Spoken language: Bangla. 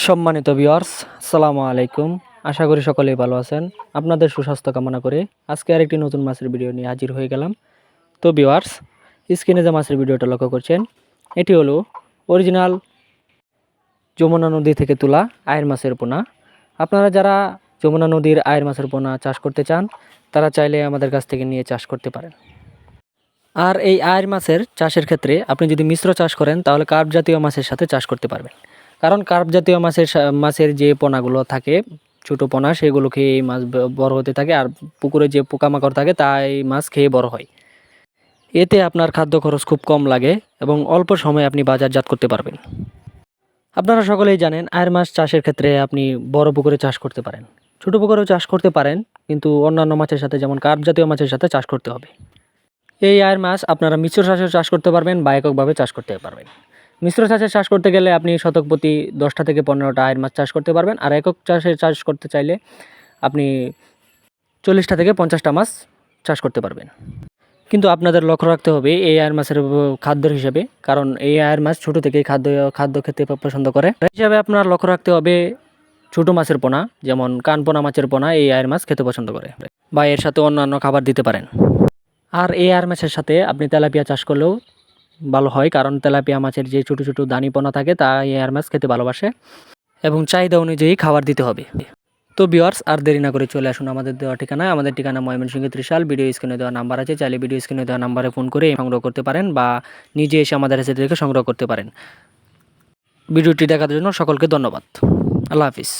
সম্মানিত ভিউয়ার্স সালামু আলাইকুম। আশা করি সকলেই ভালো আছেন। আপনাদের সুস্বাস্থ্য কামনা করে আজকে আরেকটি নতুন মাছের ভিডিও নিয়ে হাজির হয়ে গেলাম। তো ভিউয়ার্স স্ক্রিনে যে মাছের ভিডিওটা লক্ষ্য করছেন, এটি হলো অরিজিনাল যমুনা নদী থেকে তোলা আয়ের মাছের পোনা। আপনারা যারা যমুনা নদীর আয়ের মাছের পোনা চাষ করতে চান, তারা চাইলে আমাদের কাছ থেকে নিয়ে চাষ করতে পারেন। আর এই আয়ের মাছের চাষের ক্ষেত্রে আপনি যদি মিশ্র চাষ করেন, তাহলে কার্প জাতীয় মাছের সাথে চাষ করতে পারবেন। কারণ কার্প জাতীয় মাছের মাছের যে পোনাগুলো থাকে, ছোটো পোনা, সেগুলো খেয়ে এই মাছ বড় হতে থাকে আর পুকুরে যে পোকামাকড় থাকে তা এই মাছ খেয়ে বড় হয়। এতে আপনার খাদ্য খরচ খুব কম লাগে এবং অল্প সময়ে আপনি বাজারজাত করতে পারবেন। আপনারা সকলেই জানেন, আয়ের মাছ চাষের ক্ষেত্রে আপনি বড় পুকুরে চাষ করতে পারেন। ছোটো পুকুরেও চাষ করতে পারেন, কিন্তু অন্যান্য মাছের সাথে, যেমন কার্প জাতীয় মাছের সাথে চাষ করতে হবে। এই আয়ের মাছ আপনারা মিশ্র চাষে চাষ করতে পারবেন, বা এককভাবে চাষ করতে পারবেন। মিশ্র চাষের চাষ করতে গেলে আপনি শতক প্রতি দশটা থেকে পনেরোটা আয়ের মাছ চাষ করতে পারবেন। আর একক চাষে চাষ করতে চাইলে আপনি চল্লিশটা থেকে পঞ্চাশটা মাছ চাষ করতে পারবেন। কিন্তু আপনাদের লক্ষ্য রাখতে হবে এই আয়ের মাছের খাদ্যের হিসেবে, কারণ এই আয়ের মাছ ছোটো থেকেই খাদ্য খাদ্য খেতে পছন্দ করে। হিসাবে আপনার লক্ষ্য রাখতে হবে ছোটো মাছের পোনা, যেমন কানপোনা মাছের পোনা, এই আয়ের মাছ খেতে পছন্দ করে বা এর সাথে অন্যান্য খাবার দিতে পারেন। আর এই আর মাছের সাথে আপনি তেলাপিয়া চাষ করলেও ভালো হয়, কারণ তেলাপিয়া মাছের যে ছোটো ছোটো দানিপনা থাকে তা এয়ার মাছ খেতে ভালোবাসে এবং চাহিদা অনুযায়ী খাবার দিতে হবে। তো বিয়ার্স আর দেরি না করে চলে আসুন আমাদের দেওয়া ঠিকানায়। আমাদের ঠিকানা ময়মনসিংহ ত্রিশাল, ভিডিও স্ক্রিনে দেওয়া নাম্বার আছে, চাইলে ভিডিও স্ক্রিনে দেওয়া নাম্বারে ফোন করে সংগ্রহ করতে পারেন বা নিজে এসে আমাদের কাছে থেকে সংগ্রহ করতে পারেন। ভিডিওটি দেখার জন্য সকলকে ধন্যবাদ। আল্লাহ হাফিজ।